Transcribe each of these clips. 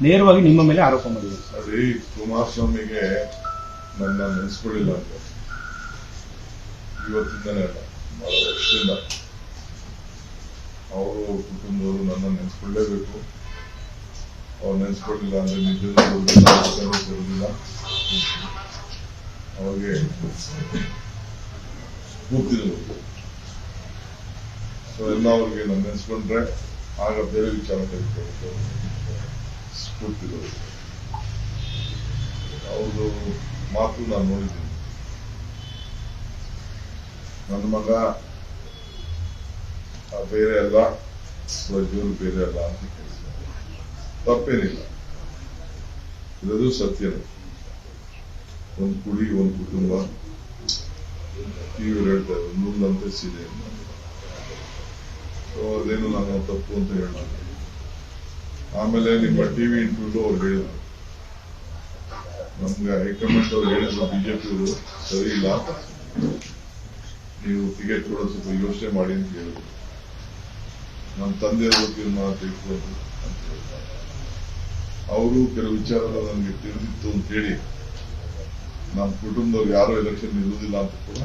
ನೇರವಾಗಿ ನಿಮ್ಮ ಮೇಲೆ ಆರೋಪ ಮಾಡಿದ್ದಾರೆ. ನೋಡಿ ಕುಮಾರಸ್ವಾಮಿಗೆ ನನ್ನ ನೆನೆಸ್ಕೊಳ್ಳಿಲ್ಲ ಅಂತ. ಇವತ್ತಿಂದನೇ ಅಲ್ಲ ಬಹಳ ವರ್ಷದಿಂದ. ಅವರು ಕುಟುಂಬದವರು ನನ್ನ ನೆನೆಸ್ಕೊಳ್ಳೇಬೇಕು ಅವ್ರು ನೆನೆಸ್ಕೊಳ್ಳಿಲ್ಲ ಅಂದ್ರೆ ನಿಜ ಬರೋದಿಲ್ಲ ಅವ್ರಿಗೆ ಸ್ಫೂರ್ತಿನೂ ಸೊ ಎಲ್ಲ ಅವ್ರಿಗೆ ನಾನು ನೆನೆಸ್ಕೊಂಡ್ರೆ ಆಗ ಬೇರೆ ವಿಚಾರ ತೆಗೆದುಕೊಳ್ಳೋದು ಸ್ಫೂರ್ತಿ ಬರುತ್ತೆ ಅವ್ರದ್ದು ಮಾತು ನಾನು ನೋಡಿದ್ದೀನಿ ನನ್ನ ಮಗ ಬೇರೆ ಅಲ್ಲ ಪ್ರಜ್ವಲ್ ಬೇರೆ ಅಲ್ಲ ಅಂತ ಕೇಳಿದ್ದಾರೆ ತಪ್ಪೇನಿಲ್ಲ ಇರೋದು ಸತ್ಯನೇ ಒಂದು ಕುಡಿ ಒಂದು ಕುಟುಂಬ ಟಿವಿ ಹೇಳ್ತಾರೆ ಇದೆ ಓ ಅದೇನು ನಾನು ತಪ್ಪು ಅಂತ ಹೇಳಲ್ಲ ಆಮೇಲೆ ನಿಮ್ಮ ಟಿವಿ ಇಂಟರ್ವ್ಯೂ ಅವ್ರು ಹೇಳಿದ್ರು. ನಮ್ಗೆ ಹೈಕಮಾಂಡ್ ಅವ್ರು ಹೇಳಿದ್ರು ಬಿಜೆಪಿಯವರು ಸರಿ ಇಲ್ಲ. ನೀವು ಟಿಕೆಟ್ ಕೂಡ ಸ್ವಲ್ಪ ಯೋಚನೆ ಮಾಡಿ ಅಂತ ಹೇಳಿದ್ರು. ನಮ್ಮ ತಂದೆಯವರು ತೀರ್ಮಾನ ತೆಗೆದುಕೊಂಡು ಅವರು ಕೆಲವು ವಿಚಾರಗಳು ನನಗೆ ತಿಳಿದಿತ್ತು ಅಂತ ಹೇಳಿ ನಮ್ಮ ಕುಟುಂಬದವ್ರು ಯಾರು ಎಲೆಕ್ಷನ್ ನಿಲ್ಲುವುದಿಲ್ಲ ಅಂತ ಕೂಡ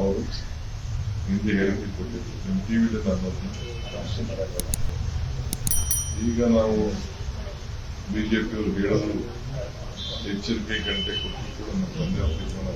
ಅವರು ಹಿಂದೆ ಹೇಳಿಕೆ ಕೊಟ್ಟಿದ್ರು. ನಿಮ್ಮ ಟಿವಿಲಿ ನಾನು ಅದನ್ನ ಈಗ ನಾವು ಬಿಜೆಪಿಯವರು ಹೇಳಲು ಎಚ್ಚರಿಕೆ ಗಂಟೆ ಕೊಟ್ಟು ಕೂಡ ನಮ್ಮ ತಂದೆ ತೀರ್ಮಾನ